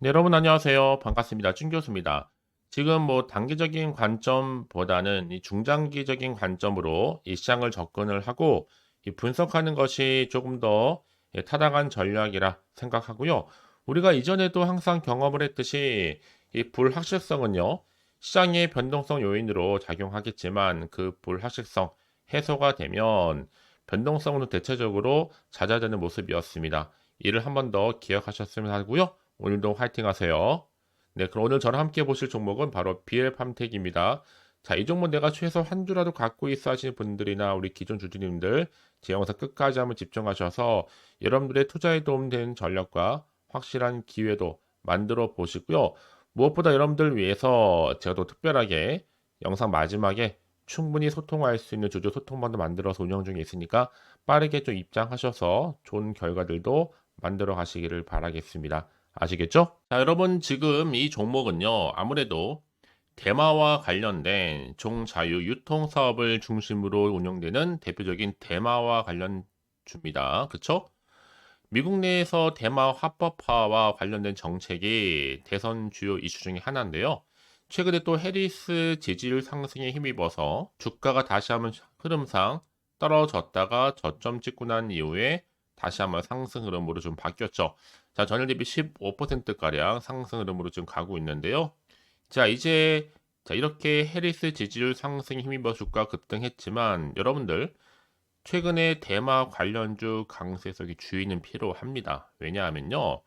네, 여러분 안녕하세요. 반갑습니다. 준 교수입니다. 지금 뭐 단기적인 관점보다는 이 중장기적인 관점으로 이 시장을 접근을 하고 이 분석하는 것이 조금 더 예, 타당한 전략이라 생각하고요. 우리가 이전에도 항상 경험을 했듯이 이 불확실성은요, 시장의 변동성 요인으로 작용하겠지만 그 불확실성 해소가 되면 변동성은 대체적으로 잦아드는 모습이었습니다. 이를 한 번 더 기억하셨으면 하고요. 오늘도 화이팅 하세요. 네, 그럼 오늘 저랑 함께 보실 종목은 바로 BL 팜텍입니다. 자, 이 종목 내가 최소 한 주라도 갖고 있어 하시는 분들이나 우리 기존 주주님들 제 영상 끝까지 한번 집중하셔서 여러분들의 투자에 도움되는 전략과 확실한 기회도 만들어 보시고요. 무엇보다 여러분들 위해서 제가 또 특별하게 영상 마지막에 충분히 소통할 수 있는 주주 소통방도 만들어서 운영 중에 있으니까 빠르게 좀 입장하셔서 좋은 결과들도 만들어 가시기를 바라겠습니다. 아시겠죠? 자, 여러분 지금 이 종목은요. 아무래도 대마와 관련된 종자유 유통 사업을 중심으로 운영되는 대표적인 대마와 관련 주입니다. 그쵸? 미국 내에서 대마 합법화와 관련된 정책이 대선 주요 이슈 중에 하나인데요. 최근에 또 해리스 지지율 상승에 힘입어서 주가가 다시 한번 흐름상 떨어졌다가 저점 찍고 난 이후에 다시 한번 상승 흐름으로 좀 바뀌었죠. 자, 전일 대비 15%가량 상승 흐름으로 지금 가고 있는데요. 자, 이제 자, 이렇게 해리스 지지율 상승 힘입어 주가 급등했지만 여러분들 최근에 대마 관련주 강세석이 주의는 필요합니다. 왜냐하면요.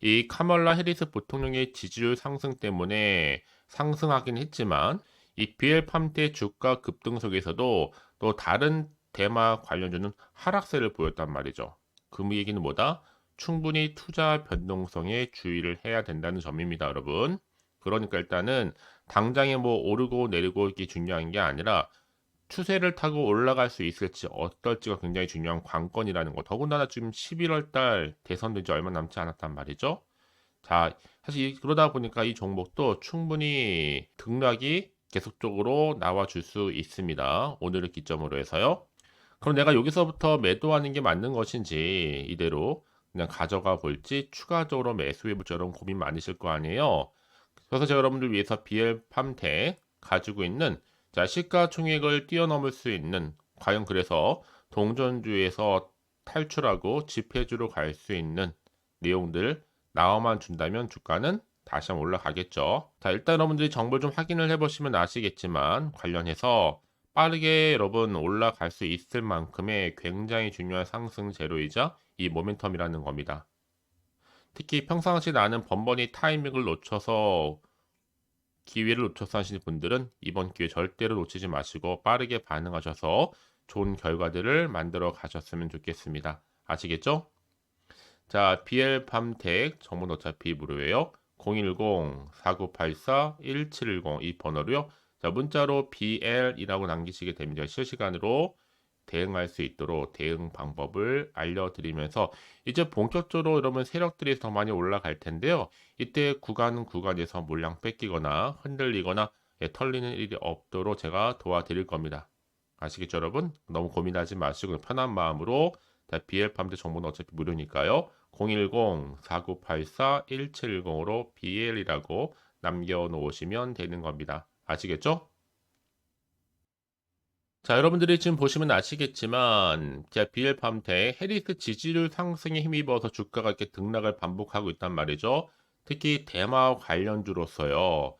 이 카멀라 해리스 부통령의 지지율 상승 때문에 상승하긴 했지만 이 BL3대 주가 급등 속에서도 또 다른 대마 관련주는 하락세를 보였단 말이죠. 그 얘기는 뭐다? 충분히 투자 변동성에 주의를 해야 된다는 점입니다, 여러분. 그러니까 일단은 당장에 뭐 오르고 내리고 이게 중요한 게 아니라 추세를 타고 올라갈 수 있을지 어떨지가 굉장히 중요한 관건이라는 거. 더군다나 지금 11월 달 대선된 지 얼마 남지 않았단 말이죠. 자, 사실 그러다 보니까 이 종목도 충분히 등락이 계속적으로 나와줄 수 있습니다. 오늘을 기점으로 해서요. 그럼 내가 여기서부터 매도하는 게 맞는 것인지 이대로 그냥 가져가 볼지 추가적으로 매수해 볼지 여러분 고민 많으실 거 아니에요. 그래서 제가 여러분들 위해서 BL 팜텍 가지고 있는 자 시가총액을 뛰어넘을 수 있는 과연 그래서 동전주에서 탈출하고 집회주로 갈 수 있는 내용들 나와만 준다면 주가는 다시 한번 올라가겠죠. 자 일단 여러분들이 정보를 좀 확인을 해보시면 아시겠지만 관련해서 빠르게 여러분 올라갈 수 있을 만큼의 굉장히 중요한 상승 재료이자 이 모멘텀이라는 겁니다. 특히 평상시 나는 번번이 타이밍을 놓쳐서 기회를 놓쳐서 하시는 분들은 이번 기회 절대로 놓치지 마시고 빠르게 반응하셔서 좋은 결과들을 만들어 가셨으면 좋겠습니다. 아시겠죠? 자, BL 밤텍 정문 어차피 무료예요. 010-4984-1710 이 번호로요. 자, 문자로 BL이라고 남기시게 됩니다. 실시간으로 대응할 수 있도록 대응 방법을 알려드리면서 이제 본격적으로 여러분 세력들이 더 많이 올라갈 텐데요. 이때 구간 구간에서 물량 뺏기거나 흔들리거나 예, 털리는 일이 없도록 제가 도와드릴 겁니다. 아시겠죠 여러분? 너무 고민하지 마시고 편한 마음으로 BL팜대 정보는 어차피 무료니까요. 010-4984-1710으로 BL이라고 남겨놓으시면 되는 겁니다. 아시겠죠? 자, 여러분들이 지금 보시면 아시겠지만, 자, BL팜테 해리스 지지율 상승에 힘입어서 주가가 이렇게 등락을 반복하고 있단 말이죠. 특히 대마 관련주로서요.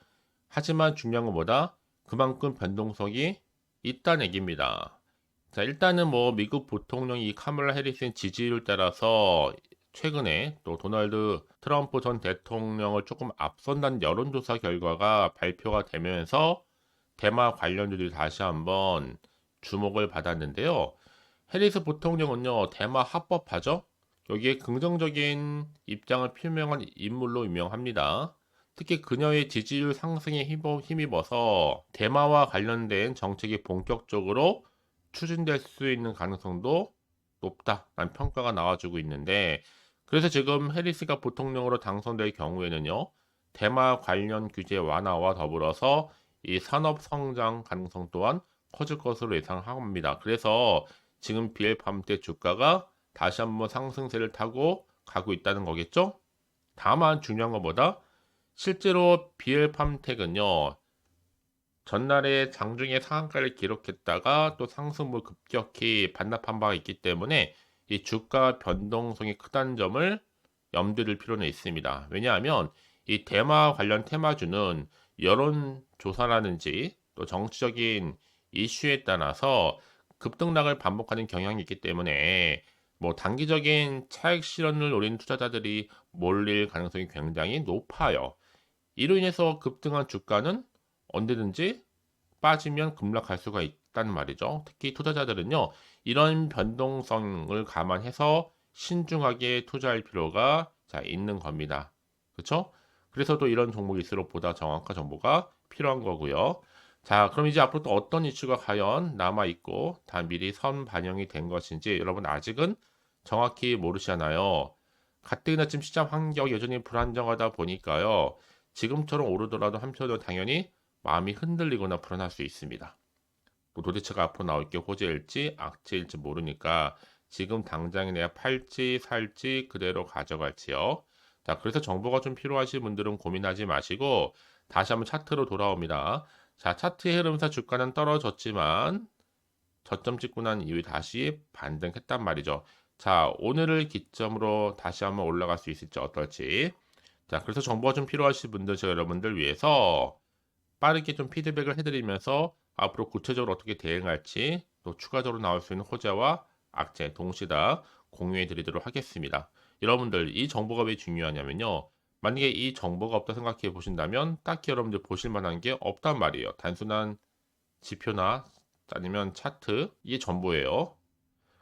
하지만 중요한 건 뭐다? 그만큼 변동성이 있다는 얘기입니다. 자, 일단은 뭐 미국 부통령 이 카멀라 해리스의 지지율 따라서 최근에 또 도널드 트럼프 전 대통령을 조금 앞선다는 여론조사 결과가 발표가 되면서 대마 관련주들이 다시 한번 주목을 받았는데요. 해리스 부통령은요, 대마 합법화죠? 여기에 긍정적인 입장을 표명한 인물로 유명합니다. 특히 그녀의 지지율 상승에 힘입어서 대마와 관련된 정책이 본격적으로 추진될 수 있는 가능성도 높다라는 평가가 나와주고 있는데 그래서 지금 해리스가 부통령으로 당선될 경우에는요, 대마 관련 규제 완화와 더불어서 이 산업 성장 가능성 또한 커질 것으로 예상합니다. 그래서 지금 BL팜 때 주가가 다시 한번 상승세를 타고 가고 있다는 거겠죠? 다만 중요한 것보다 실제로 BL팜텍은요. 전날에 장중에 상한가를 기록했다가 또 상승을 급격히 반납한 바가 있기 때문에 이 주가 변동성이 크다는 점을 염두에 둘 필요는 있습니다. 왜냐하면 이 대마 관련 테마주는 여론조사라든지 또 정치적인 이슈에 따라서 급등락을 반복하는 경향이 있기 때문에 뭐 단기적인 차익 실현을 노린 투자자들이 몰릴 가능성이 굉장히 높아요. 이로 인해서 급등한 주가는 언제든지 빠지면 급락할 수가 있다는 말이죠. 특히 투자자들은요, 이런 변동성을 감안해서 신중하게 투자할 필요가 자, 있는 겁니다. 그렇죠? 그래서 또 이런 종목일수록 보다 정확한 정보가 필요한 거고요. 자, 그럼 이제 앞으로 또 어떤 이슈가 과연 남아 있고 다 미리 선 반영이 된 것인지 여러분 아직은 정확히 모르시잖아요. 가뜩이나 지금 시장 환경 여전히 불안정하다 보니까요. 지금처럼 오르더라도 한편으로 당연히 마음이 흔들리거나 불안할 수 있습니다. 또 도대체가 앞으로 나올 게 호재일지 악재일지 모르니까 지금 당장에 내가 팔지 살지 그대로 가져갈지요. 자, 그래서 정보가 좀 필요하신 분들은 고민하지 마시고 다시 한번 차트로 돌아옵니다. 자, 차트의 흐름상 주가는 떨어졌지만 저점 찍고 난 이후에 다시 반등했단 말이죠. 자, 오늘을 기점으로 다시 한번 올라갈 수 있을지 어떨지. 자, 그래서 정보가 좀 필요하신 분들, 제가 여러분들 위해서 빠르게 좀 피드백을 해드리면서 앞으로 구체적으로 어떻게 대응할지 또 추가적으로 나올 수 있는 호재와 악재 동시에 다 공유해 드리도록 하겠습니다. 여러분들 이 정보가 왜 중요하냐면요. 만약에 이 정보가 없다 생각해 보신다면 딱히 여러분들 보실 만한 게 없단 말이에요. 단순한 지표나 아니면 차트 이게 전부예요.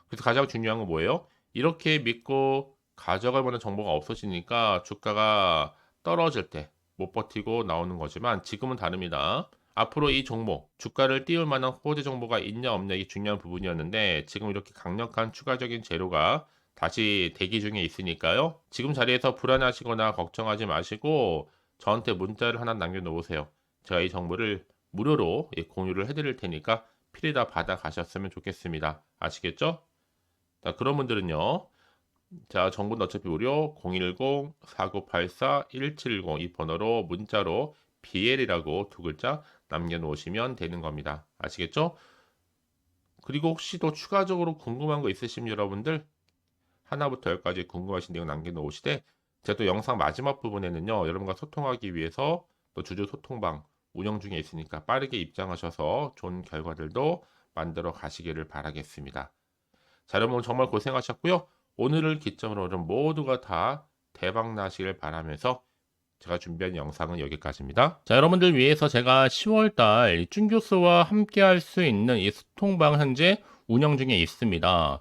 그래서 가장 중요한 건 뭐예요? 이렇게 믿고 가져갈 만한 정보가 없어지니까 주가가 떨어질 때 못 버티고 나오는 거지만 지금은 다릅니다. 앞으로 이 종목 주가를 띄울 만한 호재 정보가 있냐 없냐 이게 중요한 부분이었는데 지금 이렇게 강력한 추가적인 재료가 다시 대기 중에 있으니까요. 지금 자리에서 불안하시거나 걱정하지 마시고 저한테 문자를 하나 남겨놓으세요. 제가 이 정보를 무료로 예, 공유를 해드릴 테니까 필요다 받아 가셨으면 좋겠습니다. 아시겠죠? 자, 그런 분들은요. 자, 정보는 어차피 무료 010-4984-1710 이 번호로 문자로 BL이라고 두 글자 남겨놓으시면 되는 겁니다. 아시겠죠? 그리고 혹시 또 추가적으로 궁금한 거 있으시면 여러분들 하나부터 열까지 궁금하신 내용 남겨놓으시되 제가 또 영상 마지막 부분에는요 여러분과 소통하기 위해서 또 주주 소통방 운영 중에 있으니까 빠르게 입장하셔서 좋은 결과들도 만들어 가시기를 바라겠습니다. 자 여러분 정말 고생하셨고요. 오늘을 기점으로 여러분 모두가 다 대박 나시길 바라면서 제가 준비한 영상은 여기까지입니다. 자, 여러분들 위해서 제가 10월달 쭌교수와 함께 할 수 있는 이 소통방 현재 운영 중에 있습니다.